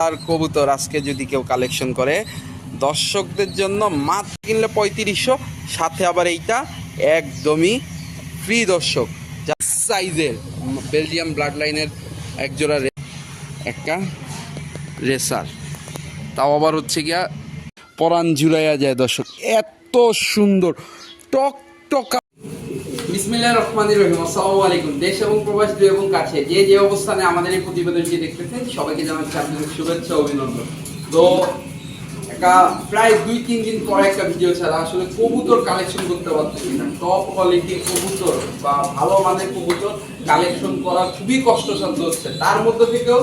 আর কবুতর আজকে যদি কেউ কালেকশন করে, দর্শকদের জন্য মাত্র কিনলে পঁয়ত্রিশশো, সাথে আবার এইটা একদমই ফ্রি দর্শক। সাইজের বেলজিয়াম ব্লাড লাইনের একজোড়া একটা রেসার তাও আবার হচ্ছে গিয়া পরাণ জুড়াইয়া যায় দর্শক। এত সুন্দর টক টকা রহিম। আসসালামু আলাইকুম। দেশ এবং প্রবাস দূর এবং কাছে যে যে অবস্থানে আমাদের এই প্রতিবেদনটি দেখতেছেন, সবাইকে জানাচ্ছি আপনাদের শুভেচ্ছা অভিনন্দন। তো প্রায় দুই, তিন দিন পরে একটা ভিডিও ছাড়া আসলে কবুতর কালেকশন করতে পারতেছি না। টপ কোয়ালিটির কবুতর বা ভালো মানের কবুতর কালেকশন করা খুবই কষ্টসাধ্য হচ্ছে। তার মধ্যে থেকেও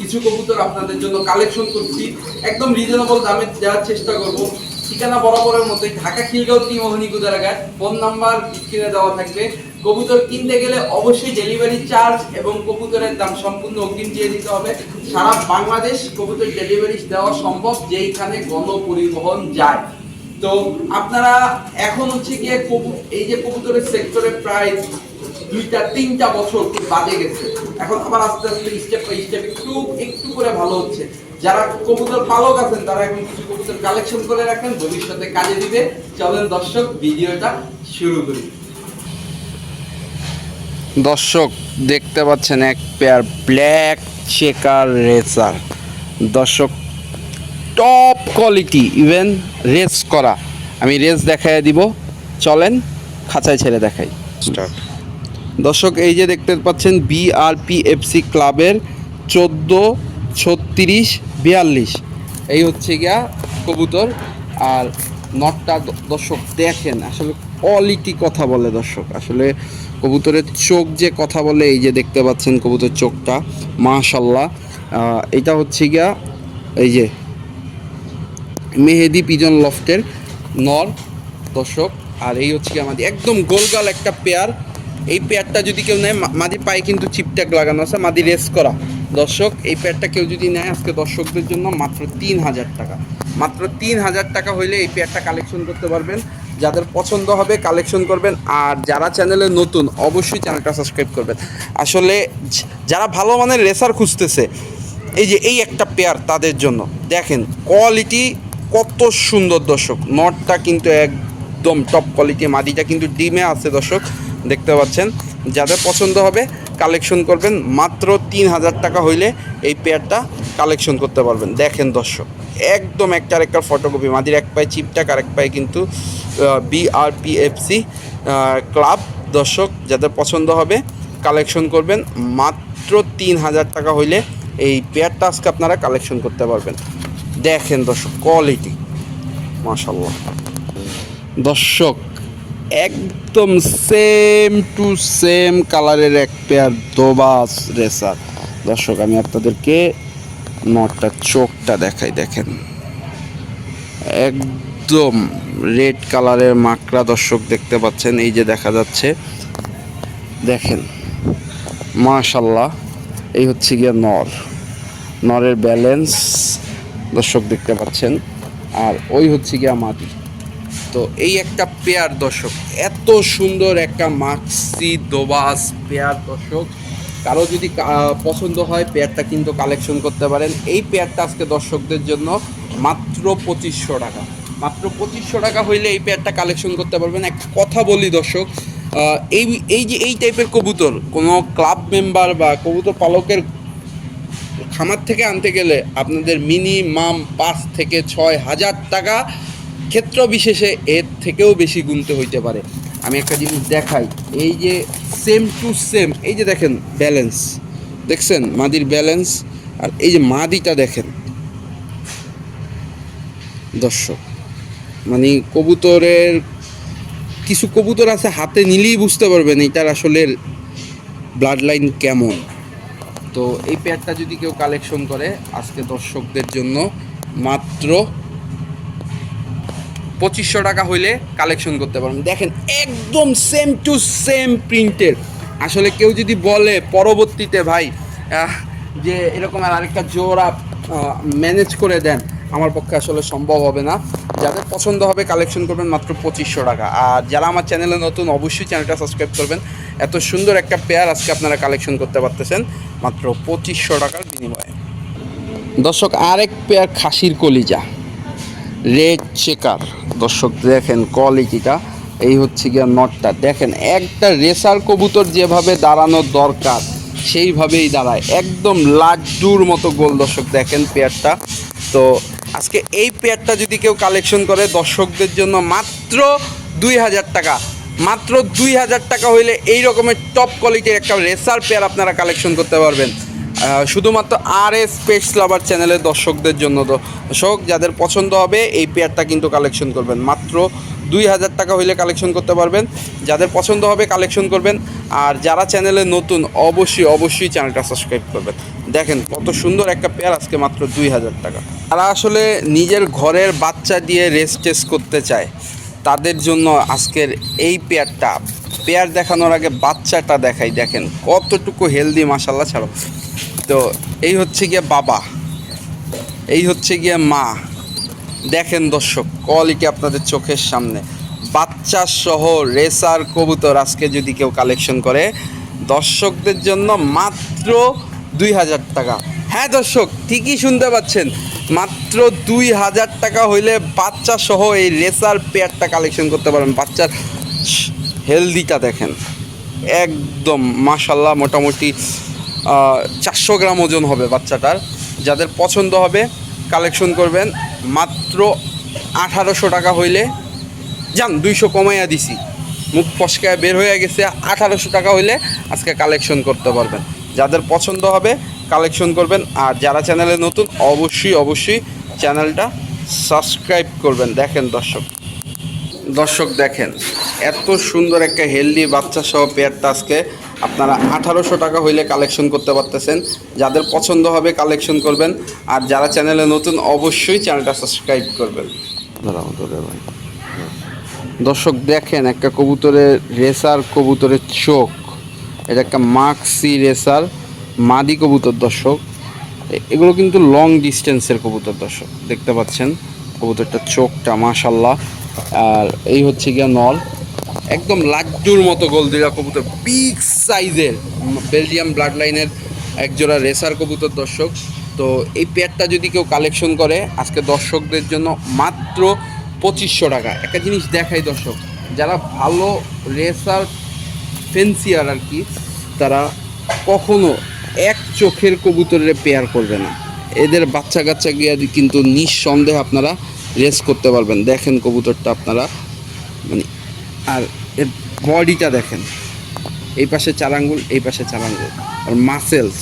কিছু কবুতর আপনাদের জন্য কালেকশন করছি। একদম রিজনেবল দামে দেওয়ার চেষ্টা করব। ঠিকানা বরাবরের মতোই ঢাকা খিলগাঁও ত্রিমোহনী গুদারাঘাট। ফোন নাম্বার স্ক্রিনে দেওয়া থাকবে। কবুতর কিনতে গেলে অবশ্যই ডেলিভারি চার্জ এবং কবুতরের দাম সম্পূর্ণ অগ্রিম দিয়ে দিতে হবে। সারা বাংলাদেশ কবুতর ডেলিভারি দেওয়া সম্ভব যেইখানে গণপরিবহন যায়। তো আপনারা এখন হচ্ছে গিয়ে এই যে কবুতরের সেক্টরে প্রায় দুইটা, তিনটা বছর বাদে গেছে। এখন আবার আস্তে আস্তে স্টেপ বাই স্টেপ একটু একটু করে ভালো হচ্ছে। যারা কবুতর পালক আছেন তারা এখন কিছু কবুতর কালেকশন করে রাখেন ভবিষ্যতে কাজে দিবে। চলেন দর্শক ভিডিওটা শুরু করি। দর্শক দেখতে পাচ্ছেন এক পেয়ার ব্ল্যাক চেকার রেসার দর্শক টপ কোয়ালিটি ইভেন রেস করা। আমি রেস দেখাই দিব। চলেন খাঁচায় ছেড়ে দেখাই। স্টার্ট দর্শক এই যে দেখতে পাচ্ছেন বিআরপিএফসি ক্লাবের চোদ্দ ছত্রিশ বিয়াল্লিশ। এই হচ্ছে গিয়া কবুতর। আর নটটা দর্শক দেখেন, আসলে কোয়ালিটি কথা বলে দর্শক। আসলে কবুতরের চোখ যে কথা বলে, এই যে দেখতে পাচ্ছেন কবুতর চোখটা, মাশাল্লাহ। এটা হচ্ছে গিয়া এই যে মেহেদি পিজন লফটের নর দর্শক। আর এই হচ্ছে আমাদের একদম গোলগাল একটা পেয়ার। এই পেয়ারটা যদি কেউ নেয় মাদি পায়ে কিন্তু চিপট্যাক লাগানো আছে মাদি রেস করা। দর্শক, এই পেয়ারটা কেউ যদি নেয় আজকে দর্শকদের জন্য মাত্র তিন হাজার টাকা। মাত্র তিন হাজার টাকা হইলে এই পেয়ারটা কালেকশন করতে পারবেন। যাদের পছন্দ হবে কালেকশন করবেন। আর যারা চ্যানেলে নতুন, অবশ্যই চ্যানেলটা সাবস্ক্রাইব করবেন। আসলে যারা ভালো মানের রেসার খুঁজতেছে, এই যে এই একটা পেয়ার তাদের জন্য, দেখেন কোয়ালিটি কত সুন্দর দর্শক। নটটা কিন্তু একদম টপ কোয়ালিটি মাদিটা কিন্তু ডিমে আছে দর্শক, দেখতে পাচ্ছেন। যাদের পছন্দ হবে কালেকশন করবেন, মাত্র তিন হাজার টাকা হইলে এই পেয়ারটা কালেকশন করতে পারবেন। দেখেন দর্শক, একদম একটা ফটোকপি মাদির এক পায়ে চিপটাক আর এক পায়ে কিন্তু বিআরপিএফসি ক্লাব দর্শক, যাদের পছন্দ হবে, কালেকশন করবেন, মাত্র তিন হাজার টাকা হইলে এই পেয়ারটা আজকে আপনারা কালেকশন করতে পারবেন। দেখেন দর্শক কোয়ালিটি মাশাল্লাহ দর্শক একদম সেম টু সেম কালারের এক পেয়ার দোবাস রেসার। দর্শক, আমি আপনাদেরকে নটটা, চোখটা দেখাই, দেখেন। একদম রেড কালারের মাকড়া দর্শক দেখতে পাচ্ছেন, এই যে দেখা যাচ্ছে। দেখেন মাশাল্লাহ এই হচ্ছে গিয়া নর। নরের ব্যালেন্স দর্শক দেখতে পাচ্ছেন, আর ওই হচ্ছে গিয়া মাটি। তো এই একটা পেয়ার দর্শক, এত সুন্দর একটা মাক্সি দোবাস পেয়ার দর্শক। কারও যদি পছন্দ হয়, পেয়ারটা কিন্তু কালেকশন করতে পারেন। এই পেয়ারটা আজকে দর্শকদের জন্য মাত্র পঁচিশশো টাকা। মাত্র পঁচিশশো টাকা হইলে এই পেয়ারটা কালেকশন করতে পারবেন। একটা কথা বলি দর্শক এই এই যে, এই টাইপের কবুতর, কোনো ক্লাব মেম্বার বা কবুতর পালকের খামার থেকে আনতে গেলে আপনাদের মিনিমাম পাঁচ থেকে ছয় হাজার টাকা ক্ষেত্র বিশেষে এর থেকেও বেশি গুনতে হইতে পারে। আমি একটা জিনিস দেখাই, এই যে সেম টু সেম এই যে দেখেন ব্যালেন্স দেখছেন? মাদির ব্যালেন্স আর এই যে মাদিটা দেখেন। দর্শক মানে কবুতরের, কিছু কবুতর আছে হাতে নিলেই বুঝতে পারবেন এটার আসলে ব্লাড লাইন কেমন। তো এই পেয়ারটা যদি কেউ কালেকশন করে, আজকে দর্শকদের জন্য মাত্র পঁচিশশো টাকা হইলে কালেকশন করতে পারবেন। দেখেন, একদম সেম টু সেম প্রিন্টের আসলে কেউ যদি বলে পরবর্তীতে ভাই যে এরকম আর আরেকটা জোড়া ম্যানেজ করে দেন, আমার পক্ষে আসলে সম্ভব হবে না। যাদের পছন্দ হবে কালেকশন করবেন মাত্র পঁচিশশো টাকা। আর যারা আমার চ্যানেলে নতুন, অবশ্যই চ্যানেলটা সাবস্ক্রাইব করবেন। এত সুন্দর একটা পেয়ার আজকে আপনারা কালেকশন করতে পারতেছেন, মাত্র পঁচিশশো টাকার বিনিময়ে। দর্শক, আরেক পেয়ার খাসির কলিজা। রেড চেকার দর্শক, দেখেন কোয়ালিটিটা এই হচ্ছে গিয়া নটটা দেখেন, একটা রেসার কবুতর যেভাবে দাঁড়ানোর দরকার, সেইভাবেই দাঁড়ায়। একদম লাড্ডুর মতো গোল দর্শক, দেখেন পেয়ারটা তো আজকে এই পেয়ারটা যদি কেউ কালেকশন করে, দর্শকদের জন্য মাত্র দুই হাজার টাকা। মাত্র দুই হাজার টাকা হইলে এই রকমের টপ কোয়ালিটির একটা রেসার পেয়ার আপনারা কালেকশন করতে পারবেন। শুধুমাত্র আর এস পেটস লাভার চ্যানেলের দর্শকদের জন্য দর্শক, যাদের পছন্দ হবে, এই পেয়ারটা কিন্তু কালেকশন করবেন। মাত্র দুই হাজার টাকা হইলে কালেকশন করতে পারবেন। যাদের পছন্দ হবে কালেকশন করবেন। আর যারা চ্যানেলে নতুন, অবশ্যই অবশ্যই চ্যানেলটা সাবস্ক্রাইব করবেন। দেখেন, কত সুন্দর একটা পেয়ার আজকে মাত্র দুই হাজার টাকা। তারা আসলে নিজের ঘরের বাচ্চা দিয়ে রেস্ট টেস্ট করতে চায়। তাদের জন্য আজকের এই পেয়ারটা পেয়ার দেখানোর আগে বাচ্চাটা দেখাই। দেখেন, কতটুকু হেলদি মাসাল্লাহ ছাড়ো। তো এই হচ্ছে গিয়ে বাবা। এই হচ্ছে গিয়ে মা। দেখেন দর্শক কোয়ালিটি আপনাদের চোখের সামনে। বাচ্চা সহ রেসার কবুতর আজকে যদি কেউ কালেকশন করে, দর্শকদের জন্য মাত্র দুই হাজার টাকা। হ্যাঁ দর্শক, ঠিকই শুনতে পাচ্ছেন। মাত্র দুই হাজার টাকা হইলে বাচ্চা সহ এই রেসার পেয়ারটা কালেকশন করতে পারেন। বাচ্চার হেলদিটা দেখেন। একদম মাশাল্লাহ মোটামুটি চারশো গ্রাম ওজন হবে বাচ্চাটার। যাদের পছন্দ হবে কালেকশন করবেন। মাত্র আঠারোশো টাকা হইলে, যান, দুইশো কমাইয়া দিছি। মুখ ফসকায় বের হয়ে গেছে, আঠারোশো টাকা হইলে আজকে কালেকশন করতে পারবেন। যাদের পছন্দ হবে কালেকশন করবেন। আর যারা চ্যানেলে নতুন, অবশ্যই অবশ্যই চ্যানেলটা সাবস্ক্রাইব করবেন। দেখেন দর্শক। দর্শক দেখেন এত সুন্দর একটা হেলদি বাচ্চা সহ পেয়ারটা আজকে আপনারা আঠারোশো টাকা হইলে কালেকশন করতে পারতেছেন। যাদের পছন্দ হবে কালেকশন করবেন আর যারা চ্যানেলে নতুন অবশ্যই চ্যানেলটা সাবস্ক্রাইব করবেন। দর্শক দেখেন একটা কবুতরের রেসার কবুতরের চোখ। এটা একটা মাক্সি রেসার মাদি কবুতর দর্শক। এগুলো কিন্তু লং ডিস্টেন্সের কবুতর দর্শক দেখতে পাচ্ছেন? কবুতরটা চোখটা মাশাল্লাহ আর এই হচ্ছে গিয়া নল। একদম লাড্ডুর মতো গোলদিরা কবুতর। বিগ সাইজের। বেলজিয়াম ব্লাড লাইনের একজোড়া রেসার কবুতর দর্শক। তো এই পেয়ারটা যদি কেউ কালেকশন করে, আজকে দর্শকদের জন্য মাত্র পঁচিশশো টাকা। একটা জিনিস দেখাই দর্শক, যারা ভালো রেসার ফেন্সিয়ার আর কি, তারা কখনো এক চোখের কবুতরের পেয়ার করবে না। এদের বাচ্চা কাচ্চা গিয়ে কিন্তু নিঃসন্দেহে আপনারা রেস করতে পারবেন। দেখেন কবুতরটা আপনারা। মানে আর এর বডিটা দেখেন। এই পাশে চার আঙ্গুল এই পাশে চার আঙ্গুল আর মাসেলস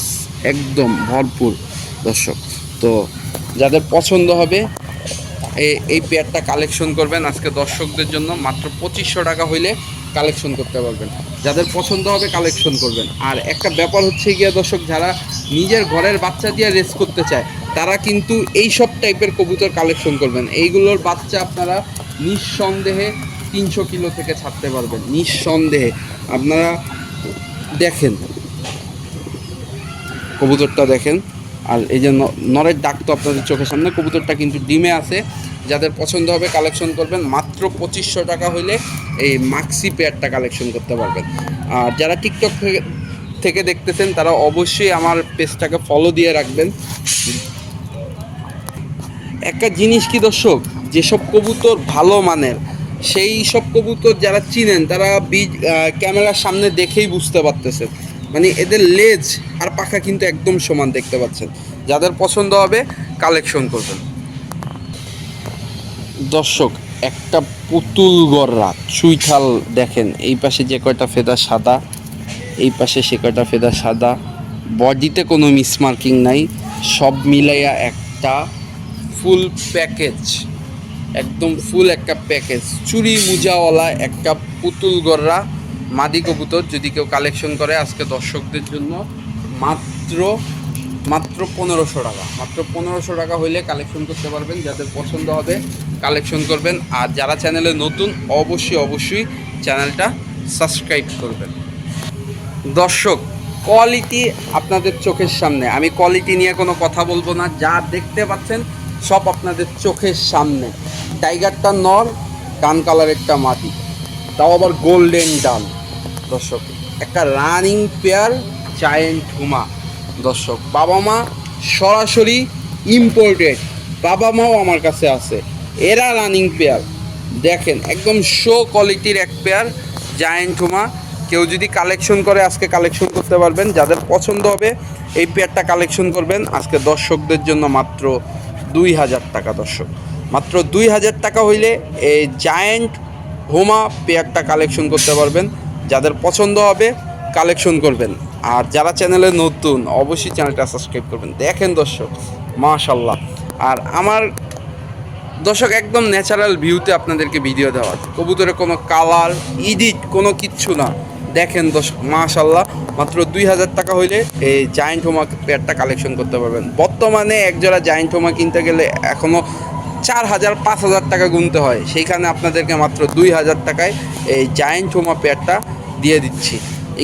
একদম ভরপুর দর্শক। তো যাদের পছন্দ হবে এই পেয়ারটা কালেকশন করবেন আজকে দর্শকদের জন্য। মাত্র পঁচিশশো টাকা হইলে কালেকশন করতে পারবেন। যাদের পছন্দ হবে কালেকশন করবেন। আর একটা ব্যাপার হচ্ছে গিয়ে দর্শক, যারা নিজের ঘরের বাচ্চা দিয়ে রেস করতে চায় তারা কিন্তু এই সব টাইপের কবুতর কালেকশন করবেন। এইগুলোর বাচ্চা আপনারা নিঃসন্দেহে তিনশো কিলো থেকে ছাড়তে পারবেন। নিঃসন্দেহে। আপনারা দেখেন। কবুতরটা দেখেন। আর এই যে নরের ডাক তো আপনাদের চোখের সামনে। কবুতরটা কিন্তু ডিমে আছে। যাদের পছন্দ হবে কালেকশন করবেন। মাত্র পঁচিশশো টাকা হইলে এই মাক্সি পেয়ারটা কালেকশন করতে পারবেন। আর যারা টিকটক থেকে দেখতেছেন, তারা অবশ্যই আমার পেজটাকে ফলো দিয়ে রাখবেন। একটা জিনিস কি দর্শক? যেসব কবুতর ভালো মানের, সেই সব কবুতর যারা চিনেন, তারা বীজ ক্যামেরার সামনে দেখেই বুঝতে পারতেছেন। মানে এদের লেজ আর পাখা কিন্তু একদম সমান দেখতে পাচ্ছেন। যাদের পছন্দ হবে কালেকশন করবেন। দর্শক, একটা পুতুল গররা, চুইঠাল দেখেন, এই পাশে যে কয়টা ফেদা সাদা, এই পাশে সে কয়টা ফেদা সাদা। বডিতে কোনো মিসমার্কিং নাই, সব মিলাইয়া একটা ফুল প্যাকেজ একদম ফুল একটা প্যাকেজ চুরি, মুজাওয়ালা একটা পুতুল গররা, মাদি কবুতর যদি কেউ কালেকশন করে আজকে দর্শকদের জন্য, মাত্র মাত্র পনেরোশো টাকা। মাত্র পনেরোশো টাকা হইলে কালেকশন করতে পারবেন, যাদের পছন্দ হবে কালেকশন করবেন। আর যারা চ্যানেলে নতুন, অবশ্যই অবশ্যই চ্যানেলটা সাবস্ক্রাইব করবেন। দর্শক কোয়ালিটি আপনাদের চোখের সামনে। আমি কোয়ালিটি নিয়ে কোনো কথা বলব না। যা দেখতে পাচ্ছেন সব আপনাদের চোখের সামনে। টাইগারটা নর, কান কালারেরটা মাটি। তাও আবার গোল্ডেন ডাল। দর্শক, একটা রানিং পেয়ার জায়েন্ট হুমা। দর্শক, বাবা মা সরাসরি ইম্পোর্টেড বাবা মাও আমার কাছে আছে। এরা রানিং পেয়ার দেখেন, একদম শো কোয়ালিটির এক পেয়ার জায়েন্ট হুমা। কেউ যদি কালেকশন করে, আজকে কালেকশন করতে পারবেন। যাদের পছন্দ হবে, এই পেয়ারটা কালেকশন করবেন। আজকে দর্শকদের জন্য মাত্র দুই হাজার টাকা, দর্শক। মাত্র দুই হাজার টাকা হইলে এই জায়েন্ট হোমা পেয়ারটা কালেকশন করতে পারবেন। যাদের পছন্দ হবে কালেকশন করবেন। আর যারা চ্যানেলে নতুন, অবশ্যই চ্যানেলটা সাবস্ক্রাইব করবেন। দেখেন দর্শক মাশাল্লাহ আর আমার দর্শক, একদম ন্যাচারাল ভিউতে আপনাদেরকে ভিডিও দেওয়া। কবুতরের কোনো কালার ইডিট কোনো কিচ্ছু না। দেখেন দর্শক মাশাল্লাহ মাত্র দুই হাজার টাকা হইলে এই জায়েন্ট হোমা পেয়ারটা কালেকশন করতে পারবেন। বর্তমানে একজোড়া জায়েন্ট হোমা কিনতে গেলে এখনও চার হাজার, পাঁচ হাজার টাকা গুনতে হয়। সেইখানে আপনাদেরকে মাত্র দুই হাজার টাকায় এই জায়েন্ট হোমা পেয়ারটা দিয়ে দিচ্ছি।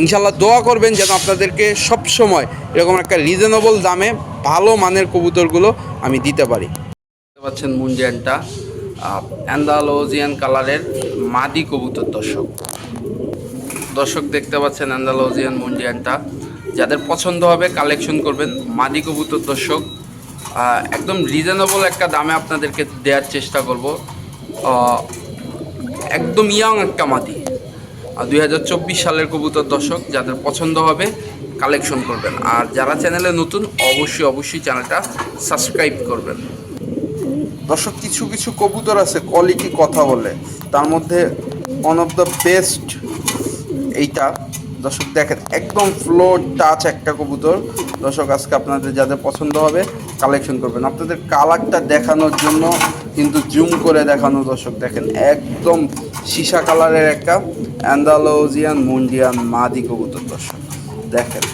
ইনশাল্লাহ দোয়া করবেন যেন আপনাদেরকে সব সময় এরকম একটা রিজনেবল দামে ভালো মানের কবুতরগুলো আমি দিতে পারি। দেখতে পাচ্ছেন মুন্ডিয়ানটা অ্যান্ডালোজিয়ান কালারের মাদি কবুতর দর্শক। দর্শক দেখতে পাচ্ছেন অ্যান্ডালোজিয়ান মুন্ডিয়ানটা। যাদের পছন্দ হবে কালেকশন করবেন। মাদি কবুতর দর্শক একদম রিজনেবল একটা দামে আপনাদেরকে দেওয়ার চেষ্টা করব। একদম ইয়াং একটা মাদি। দুই হাজার চব্বিশ সালের কবুতর দর্শক, যাদের পছন্দ হবে কালেকশন করবেন। আর যারা চ্যানেলে নতুন, অবশ্যই অবশ্যই চ্যানেলটা সাবস্ক্রাইব করবেন। দর্শক, কিছু কিছু কবুতর আছে কোয়ালিটি কথা বলে। তার মধ্যে ওয়ান অফ দ্য বেস্ট এইটা। দর্শক, দেখেন, একদম ফ্লোর টাচ একটা কবুতর। দর্শক, আজকে আপনাদের যাদের পছন্দ হবে কালেকশন করবেন। আপনাদের কালারটা দেখানোর জন্য কিন্তু জুম করে দেখানো, দর্শক, দেখেন, একদম সীসা কালারের একটা অ্যান্ডালোজিয়ান মুন্ডিয়ান মাদি কবুতর, দর্শক, দেখেন।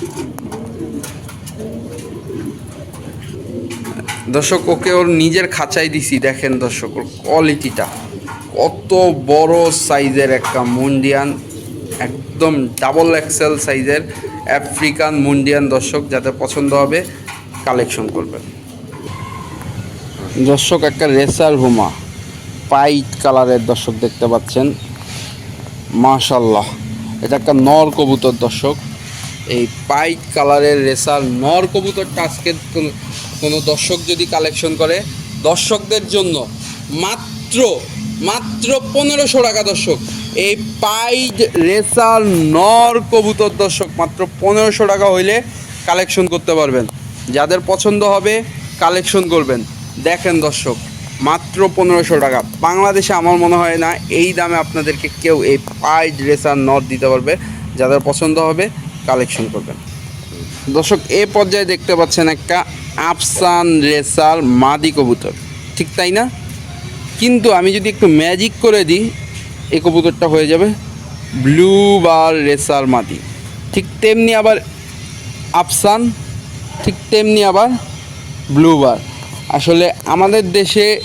দর্শক, ওকে ওর নিজের খাঁচাই দিছি, দেখেন, দর্শক, ওর কোয়ালিটিটা কত বড় সাইজের একটা মুন্ডিয়ান একদম ডাবল এক্সেল সাইজের আফ্রিকান মুন্ডিয়ান দর্শক যাদের পছন্দ হবে কালেকশন করবেন। দর্শক, একটা রেসার হুমা পাইট কালারের দর্শক দেখতে পাচ্ছেন। মাশাল্লাহ এটা একটা নর কবুতর দর্শক। এই পাইট কালারের রেসার নর কবুতরটা আজকে কোন- কোনো দর্শক যদি কালেকশন করে, দর্শকদের জন্য মাত্র মাত্র পনেরোশো টাকা দর্শক। এই পাইড রেসার নর কবুতর দর্শক মাত্র পনেরোশো টাকা হইলে কালেকশন করতে পারবেন। যাদের পছন্দ হবে, কালেকশন করবেন। দেখেন দর্শক, মাত্র পনেরোশো টাকা। বাংলাদেশে আমার মনে হয় না এই দামে আপনাদেরকে কেউ এই পাইড রেসার নট দিতে পারবে। যাদের পছন্দ হবে, কালেকশন করবেন। দর্শক, এ পর্যায়ে দেখতে পাচ্ছেন একটা আফসান রেসার মাদি কবুতর। ঠিক তাই না? কিন্তু আমি যদি একটু ম্যাজিক করে দিই এই কবুতরটা হয়ে যাবে ব্লু বার রেসার মাদি ঠিক তেমনি আবার আফসান, ঠিক তেমনি আবার ব্লু বার। আসলে আমাদের দেশে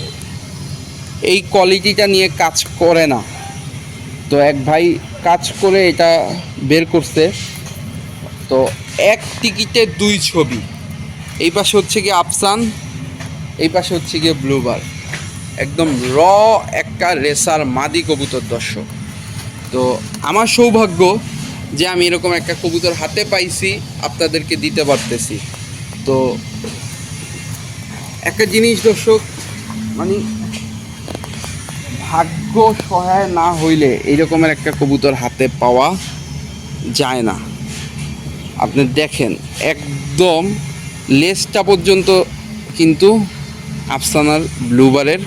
এই কোয়ালিটিটা নিয়ে কাজ করে না। তো এক ভাই কাজ করে এটা বের করছে। তো এক টিকিটে দুই ছবি। এই পাশে হচ্ছে গিয়ে আফসান, এই পাশে হচ্ছে গিয়ে ব্লুবার একদম র একটা রেসার মাদি কবুতর দর্শক। তো আমার সৌভাগ্য যে আমি এরকম একটা কবুতর হাতে পাইছি, আপনাদেরকে দিতে পারতেছি। তো একটা জিনিস দর্শক মানে ভাগ্য সহায় না হইলে এইরকমের একটা কবুতর হাতে পাওয়া যায় না। আপনি দেখেন, একদম লেজটা পর্যন্ত কিন্তু আফসানার ব্লুবারের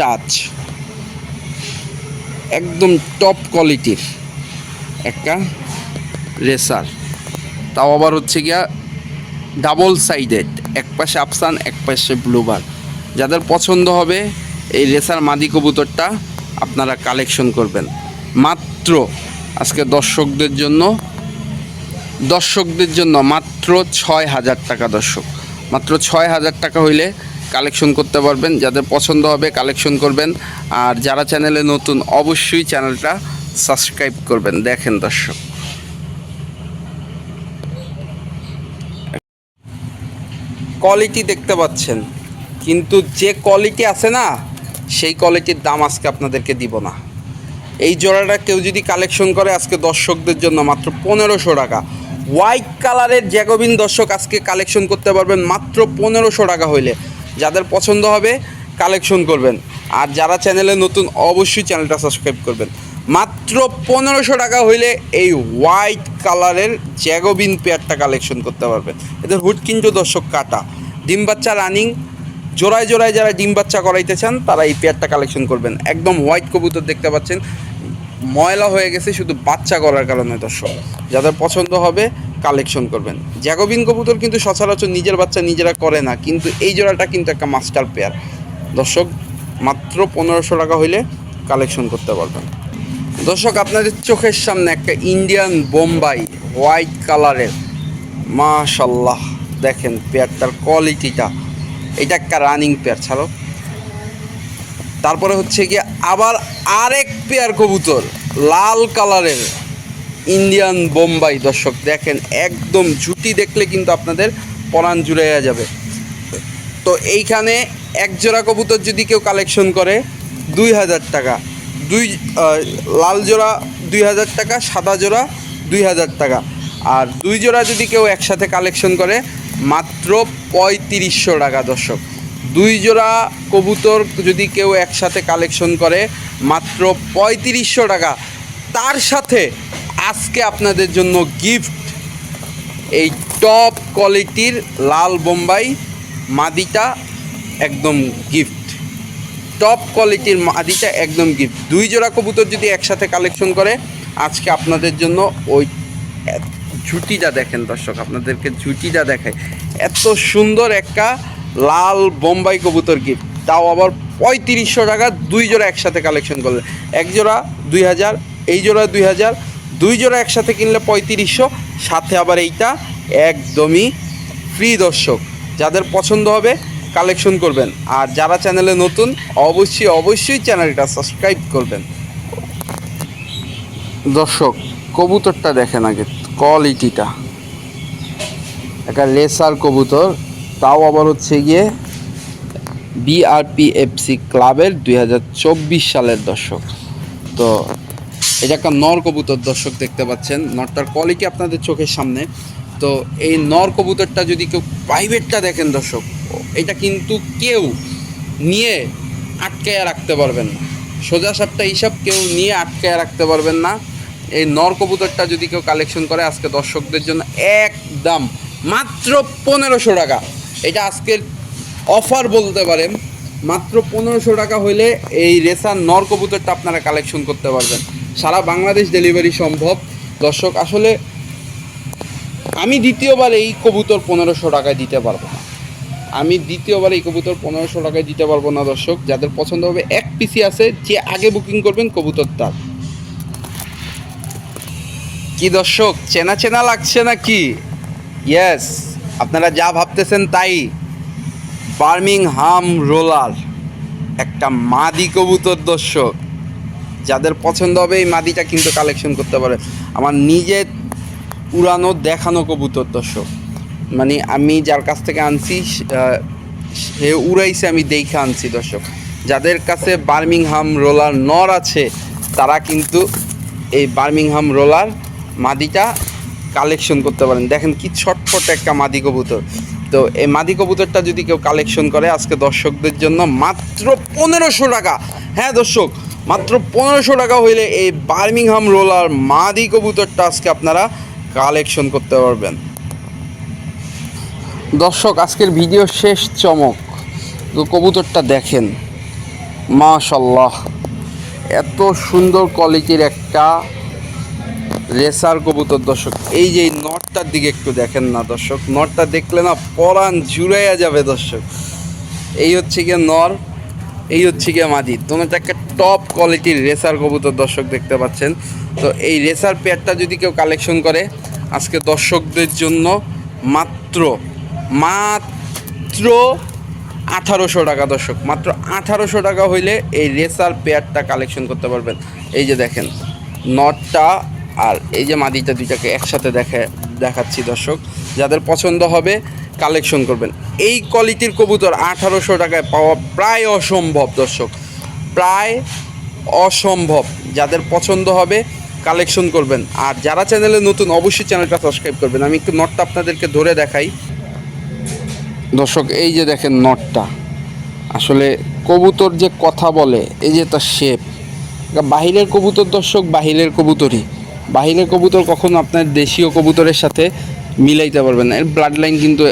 টাচ একদম টপ কোয়ালিটির একটা রেসার তাও আবার হচ্ছে গিয়া ডাবল সাইডেড এক পাশে আফসান এক পাশে ব্লুবার যাদের পছন্দ হবে এই রেসার মাদি কবুতরটা আপনারা কালেকশন করবেন। মাত্র আজকে দর্শকদের জন্য দর্শকদের জন্য মাত্র ছয় হাজার টাকা দর্শক। মাত্র ছয় হাজার টাকা হইলে কালেকশন করতে পারবেন, যাদের পছন্দ হবে কালেকশন করবেন। আর যারা চ্যানেলে নতুন, অবশ্যই চ্যানেলটা সাবস্ক্রাইব করবেন। দেখেন দর্শক। কোয়ালিটি দেখতে পাচ্ছেন। কিন্তু যে কোয়ালিটি আছে না, সেই কোয়ালিটির দাম আজকে আপনাদেরকে দিব না। এই জোড়াটা কেউ যদি কালেকশন করে, আজকে দর্শকদের জন্য মাত্র পনেরোশো টাকা। হোয়াইট কালারের জ্যাকোবিন দর্শক আজকে কালেকশন করতে পারবেন মাত্র পনেরোশো টাকা হইলে। যাদের পছন্দ হবে কালেকশন করবেন। আর যারা চ্যানেলে নতুন, অবশ্যই চ্যানেলটা সাবস্ক্রাইব করবেন। মাত্র পনেরোশো টাকা হইলে এই হোয়াইট কালারের জ্যাগোবিন পেয়ারটা কালেকশন করতে পারবেন। এদের হুড কিন্তু দর্শক কাটা। ডিম বাচ্চা রানিং জোড়ায় জোড়ায় যারা ডিম বাচ্চা করাইতে চান, তারা এই পেয়ারটা কালেকশন করবেন। একদম হোয়াইট কবুতর দেখতে পাচ্ছেন। ময়লা হয়ে গেছে শুধু বাচ্চা করার কারণে, দর্শক। যাদের পছন্দ হবে কালেকশন করবেন। জ্যাগোবিন কবুতর কিন্তু সচরাচর নিজের বাচ্চা নিজেরা করে না, কিন্তু এই জোড়াটা কিন্তু একটা মাস্টার পেয়ার দর্শক, মাত্র পনেরোশো টাকা হইলে কালেকশন করতে পারবেন। দর্শক, আপনাদের চোখের সামনে একটা ইন্ডিয়ান বোম্বাই হোয়াইট কালারের মাশাল্লাহ দেখেন পেয়ারটার কোয়ালিটিটা এটা একটা রানিং পেয়ার ছাড়ো। তারপরে হচ্ছে গিয়ে আবার আরেক পেয়ার কবুতর। লাল কালারের ইন্ডিয়ান বোম্বাই। দর্শক, দেখেন, একদম ঝুটি দেখলে কিন্তু আপনাদের পরাণ জুড়াইয়া যাবে। তো এইখানে এক জোড়া কবুতর যদি কেউ কালেকশন করে, দুই হাজার টাকা। দুই লাল জোড়া দুই হাজার টাকা, সাদা জোড়া দুই হাজার টাকা। আর দুই জোড়া যদি কেউ একসাথে কালেকশন করে, মাত্র পঁয়ত্রিশশো টাকা, দর্শক। দুই জোড়া কবুতর যদি কেউ একসাথে কালেকশন করে, মাত্র পঁয়ত্রিশশো টাকা। তার সাথে আজকে আপনাদের জন্য গিফট এই টপ কোয়ালিটির লাল বোম্বাই মাদিটা একদম গিফট টপ কোয়ালিটির মাদিটা একদম গিফট দুই জোড়া কবুতর যদি একসাথে কালেকশন করে, আজকে আপনাদের জন্য ওই ঝুটিটা দেখেন দর্শক, আপনাদেরকে ঝুটিটা দেখায় এত সুন্দর একটা লাল বোম্বাই কবুতর গিফট তাও আবার পঁয়ত্রিশশো টাকা, দুই জোড়া একসাথে কালেকশন করলে এক জোড়া দুই হাজার, এই জোড়া দুই হাজার, দুই জোড়া একসাথে কিনলে পঁয়ত্রিশশো, সাথে আবার এইটা একদমই ফ্রি দর্শক। যাদের পছন্দ হবে কালেকশন করবেন। আর যারা চ্যানেলে নতুন, অবশ্যই অবশ্যই চ্যানেলটা সাবস্ক্রাইব করবেন। দর্শক, কবুতরটা দেখেন আগে কোয়ালিটিটা একটা লেসার কবুতর তাও আবার হচ্ছে গিয়ে বিআরপিএফসি ক্লাবের দুই হাজার চব্বিশ সালের দর্শক। তো এটা একটা নর কবুতর দর্শক দেখতে পাচ্ছেন। নরটার কোয়ালিটি আপনাদের চোখের সামনে। তো এই নর কবুতরটা যদি কেউ প্রাইভেটটা দেখেন দর্শক, এটা কিন্তু কেউ নিয়ে আটকায়া রাখতে পারবেন না। সোজা সাপটা হিসাব কেউ নিয়ে আটকায়া রাখতে পারবেন না। এই নর কবুতরটা যদি কেউ কালেকশন করে, আজকে দর্শকদের জন্য একদম মাত্র পনেরোশো টাকা। এটা আজকের অফার বলতে পারেন, মাত্র পনেরোশো টাকা হইলে এই রেসার নর কবুতরটা আপনারা কালেকশন করতে পারবেন। সারা বাংলাদেশ ডেলিভারি সম্ভব। দর্শক, আসলে আমি দ্বিতীয়বার এই কবুতর পনেরোশো টাকায় দিতে পারব না। আমি দ্বিতীয়বার এই কবুতর পনেরোশো টাকায় দিতে পারব না, দর্শক। যাদের পছন্দ হবে, এক পিসি আছে, যে আগে বুকিং করবেন কবুতর তার কি দর্শক, চেনা চেনা লাগছে নাকি? ইয়েস আপনারা যা ভাবতেছেন তাই। বার্মিংহাম রোলার, একটা মাদি কবুতর দর্শক। যাদের পছন্দ হবে এই মাদিটা কিন্তু কালেকশন করতে পারে। আমার নিজের উড়ানো দেখানো কবুতর দর্শক। মানে আমি যার কাছ থেকে আনছি সে উড়াইছে, আমি দেখে আনছি দর্শক। যাদের কাছে বার্মিংহাম রোলার নর আছে, তারা কিন্তু এই বার্মিংহাম রোলার মাদিটা কালেকশন করতে পারেন। দেখেন কি ছটফট একটা মাদি কবুতর। তো এই মাদি কবুতরটা যদি কেউ কালেকশন করে, আজকে দর্শকদের জন্য মাত্র পনেরোশো টাকা। হ্যাঁ দর্শক, মাত্র পনেরোশো টাকা হইলে এই বার্মিংহাম রোলার মাদি কবুতরটা আজকে আপনারা কালেকশন করতে পারবেন। দর্শক, আজকের ভিডিও শেষ চমক। তো কবুতরটা দেখেন। মাশাল্লাহ এত সুন্দর কোয়ালিটির একটা রেসার কবুতর, দর্শক, এই যে নটটার দিকে একটু দেখেন না, দর্শক, নটটা দেখলে না পরাণ জুড়াইয়া যাবে, দর্শক। এই হচ্ছে গিয়ে নর, এই হচ্ছে গিয়ে মাদি। তোমার একটা টপ কোয়ালিটির রেসার কবুতর, দর্শক, দেখতে পাচ্ছেন। তো এই রেসার পেয়ারটা যদি কেউ কালেকশন করে, আজকে দর্শকদের জন্য মাত্র মাত্র আঠারোশো টাকা, দর্শক, মাত্র আঠারোশো টাকা হইলে এই রেসার পেয়ারটা কালেকশন করতে পারবেন। এই যে দেখেন, নটটা আর এই যে মাদিটা দুইটাকে একসাথে দেখে দেখাচ্ছি দর্শক, যাদের পছন্দ হবে কালেকশন করবেন। এই কোয়ালিটির কবুতর আঠারোশো টাকায় পাওয়া প্রায় অসম্ভব দর্শক, প্রায় অসম্ভব। যাদের পছন্দ হবে কালেকশন করবেন। আর যারা চ্যানেলে নতুন, অবশ্যই চ্যানেলটা সাবস্ক্রাইব করবেন। আমি একটু নটটা আপনাদেরকে ধরে দেখাই। দর্শক, এই যে দেখেন নটটা। আসলে কবুতর যে কথা বলে, এই যে তার শেপ বাহিরের কবুতর দর্শক, বাহিরের কবুতরই। বাহিরের কবুতর কখনো আপনার দেশীয় কবুতরের সাথে মিলাইতে পারবেন না। এর ব্লাড লাইন কিন্তু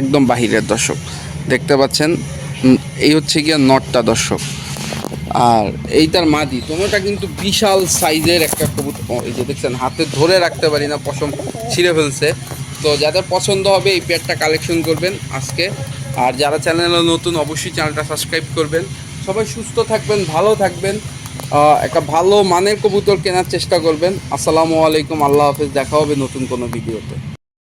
একদম বাহিরের দর্শক। দেখতে পাচ্ছেন এই হচ্ছে গিয়া নটটা দর্শক। আর এইটার মাদি তোমরা কিন্তু বিশাল সাইজের একটা কবুতর এই যে দেখছেন, হাতে ধরে রাখতে পারি না, পশম ছিঁড়ে ফেলছে। তো যাদের পছন্দ হবে এই পেয়ারটা কালেকশন করবেন আজকে। আর যারা চ্যানেলে নতুন, অবশ্যই চ্যানেলটা সাবস্ক্রাইব করবেন। সবাই সুস্থ থাকবেন, ভালো থাকবেন। একটা ভালো মানের কবুতর কেনার চেষ্টা করবেন। আসসালামু আলাইকুম, আল্লাহ হাফিজ, দেখা হবে নতুন কোনো ভিডিওতে।